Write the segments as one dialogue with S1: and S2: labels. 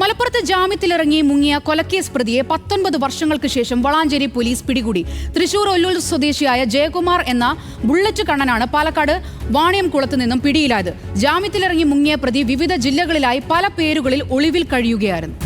S1: മലപ്പുറത്ത് ജാമ്യത്തിലിറങ്ങി മുങ്ങിയ കൊലക്കേസ് പ്രതിയെ പത്തൊൻപത് വർഷങ്ങൾക്ക് ശേഷം വളാഞ്ചേരി പോലീസ് പിടികൂടി. തൃശൂർ ഒല്ലൂർ സ്വദേശിയായ ജയകുമാർ എന്ന ബുള്ളറ്റ് കണ്ണനാണ് പാലക്കാട് വാണിയംകുളത്ത് നിന്നും പിടിയിലായത്. ജാമ്യത്തിലിറങ്ങി മുങ്ങിയ പ്രതി വിവിധ ജില്ലകളിലായി പല പേരുകളിൽ ഒളിവിൽ കഴിയുകയായിരുന്നു.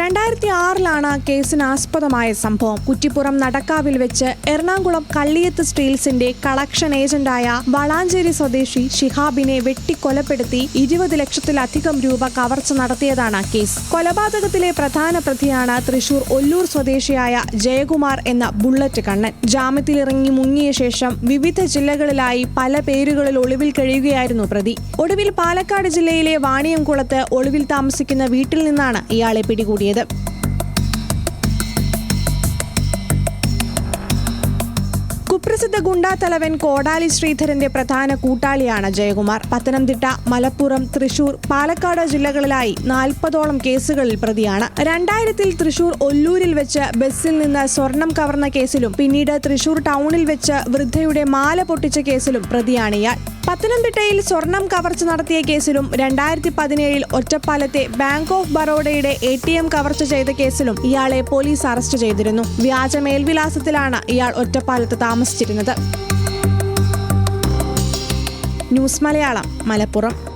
S2: രണ്ടായിരത്തി ആറിലാണ് കേസിന് ആസ്പദമായ സംഭവം. കുറ്റിപ്പുറം നടക്കാവിൽ വെച്ച് എറണാകുളം കള്ളിയത്ത് സ്റ്റീൽസിന്റെ കളക്ഷൻ ഏജന്റായ വളാഞ്ചേരി സ്വദേശി ഷിഹാബിനെ വെട്ടിക്കൊലപ്പെടുത്തി ഇരുപത് ലക്ഷത്തിലധികം രൂപ കവർച്ച നടത്തിയതാണ് കേസ്. കൊലപാതകത്തിലെ പ്രധാന പ്രതിയാണ് തൃശൂർ ഒല്ലൂർ സ്വദേശിയായ ജയകുമാർ എന്ന ബുള്ളറ്റ് കണ്ണൻ. ജാമ്യത്തിലിറങ്ങി മുങ്ങിയ ശേഷം വിവിധ ജില്ലകളിലായി പല പേരുകളിൽ ഒളിവിൽ കഴിയുകയായിരുന്നു പ്രതി. ഒടുവിൽ പാലക്കാട് ജില്ലയിലെ വാണിയംകുളത്ത് ഒളിവിൽ താമസിക്കുന്ന വീട്ടിൽ നിന്നാണ് ഇയാളെ പിടികൂടിയത്. that കുപ്രസിദ്ധ ഗുണ്ടാ തലവൻ കോടാലി ശ്രീധരന്റെ പ്രധാന കൂട്ടാളിയാണ് ജയകുമാർ. പത്തനംതിട്ട മലപ്പുറം തൃശൂർ പാലക്കാട് ജില്ലകളിലായി നാൽപ്പതോളം കേസുകളിൽ പ്രതിയാണ്. രണ്ടായിരത്തിൽ തൃശൂർ ഒല്ലൂരിൽ വെച്ച് ബസ്സിൽ നിന്ന് സ്വർണം കവർന്ന കേസിലും പിന്നീട് തൃശൂർ ടൗണിൽ വെച്ച് വൃദ്ധയുടെ മാല പൊട്ടിച്ച കേസിലും പ്രതിയാണ് ഇയാൾ. പത്തനംതിട്ടയിൽ സ്വർണം കവർച്ച നടത്തിയ കേസിലും രണ്ടായിരത്തി പതിനേഴിൽ ഒറ്റപ്പാലത്തെ ബാങ്ക് ഓഫ് ബറോഡയുടെ എ ടി എം കവർച്ച ചെയ്ത കേസിലും ഇയാളെ പോലീസ് അറസ്റ്റ് ചെയ്തിരുന്നു. വ്യാജ മേൽവിലാസത്തിലാണ് ഇയാൾ ഒറ്റപ്പാലത്ത് താമസിച്ചിരുന്നത്. ന്യൂസ് മലയാളം മലപ്പുറം.